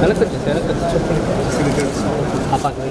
వెనకొచ్చు వెనకొచ్చు చెప్పండి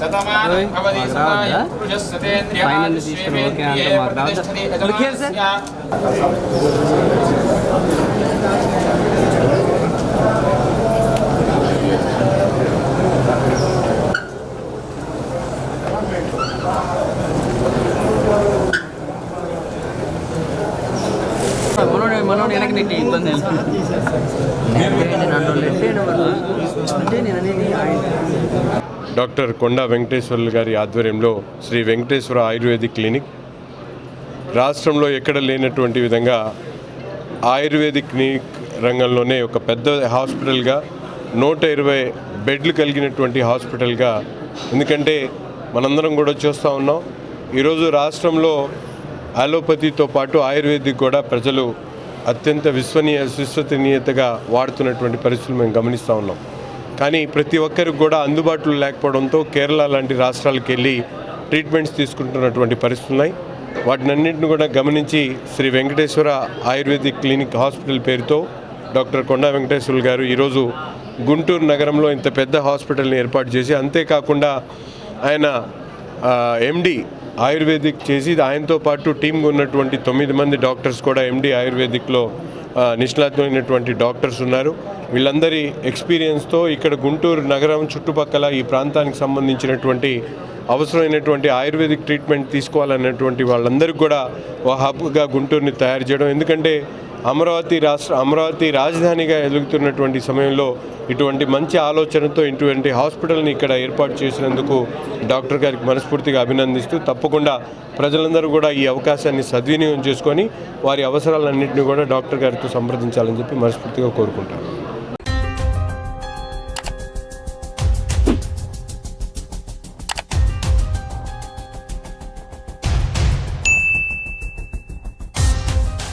శతమానం ఓయ్, భవతి మాకు సదాయ రావద్దా? పురుషः సతేంద్రియ ఫైనల్ తీసుకుని ఓకే అంటే మాకు రావద్దా? ప్రతిష్టతి Look here, sir. యజమానస్య మనోడు మనోడు వెనక్కి నెట్టి ఇబ్బంది నన్ను doctor Konda Venkateswarlu గారి ఆధ్వర్యంలో శ్రీ వెంకటేశ్వర ఆయుర్వేదిక్ క్లినిక్. రాష్ట్రంలో ఎక్కడ లేనటువంటి విధంగా ఆయుర్వేదిక్ క్లినిక్ రంగంలోనే ఒక పెద్ద హాస్పిటల్గా నూట ఇరవై బెడ్లు కలిగినటువంటి హాస్పిటల్గా. ఎందుకంటే మనందరం కూడా చూస్తూ ఉన్నాం. ఈరోజు రాష్ట్రంలో అలోపతితో పాటు ఆయుర్వేదిక్ కూడా ప్రజలు అత్యంత విశ్వనీయ విశ్వసనీయతగా వాడుతున్నటువంటి పరిస్థితులు మేము గమనిస్తూ ఉన్నాం. కానీ ప్రతి ఒక్కరికి కూడా అందుబాటులో లేకపోవడంతో కేరళ లాంటి రాష్ట్రాలకు వెళ్ళి ట్రీట్మెంట్స్ తీసుకుంటున్నటువంటి పరిస్థితులు ఉన్నాయి. వాటినన్నింటిని కూడా గమనించి Shri Venkateswara ayurvedic clinic hospital పేరుతో డాక్టర్ కొండా వెంకటేశ్వర్లు గారు ఈరోజు గుంటూరు నగరంలో ఇంత పెద్ద హాస్పిటల్ని ఏర్పాటు చేసి అంతేకాకుండా ఆయన ఎండి ఆయుర్వేదిక్ చేసి ఆయనతో పాటు టీంగా ఉన్నటువంటి తొమ్మిది మంది డాక్టర్స్ కూడా ఎండి ఆయుర్వేదిక్లో నిష్ణాతులైనటువంటి డాక్టర్స్ ఉన్నారు. వీళ్ళందరి ఎక్స్పీరియన్స్తో ఇక్కడ గుంటూరు నగరం చుట్టుపక్కల ఈ ప్రాంతానికి సంబంధించినటువంటి అవసరమైనటువంటి ఆయుర్వేదిక్ ట్రీట్మెంట్ తీసుకోవాలన్నటువంటి వాళ్ళందరికీ కూడా ఒక హబ్గా గుంటూరుని తయారు చేయడం. ఎందుకంటే అమరావతి రాష్ట్ర అమరావతి రాజధానిగా ఎదుగుతున్నటువంటి సమయంలో ఇటువంటి మంచి ఆలోచనతో ఇటువంటి హాస్పిటల్ని ఇక్కడ ఏర్పాటు చేసినందుకు డాక్టర్ గారికి మనస్ఫూర్తిగా అభినందిస్తూ తప్పకుండా ప్రజలందరూ కూడా ఈ అవకాశాన్ని సద్వినియోగం చేసుకొని వారి అవసరాలన్నింటినీ కూడా డాక్టర్ గారితో సంప్రదించాలని చెప్పి మనస్ఫూర్తిగా కోరుకుంటాను.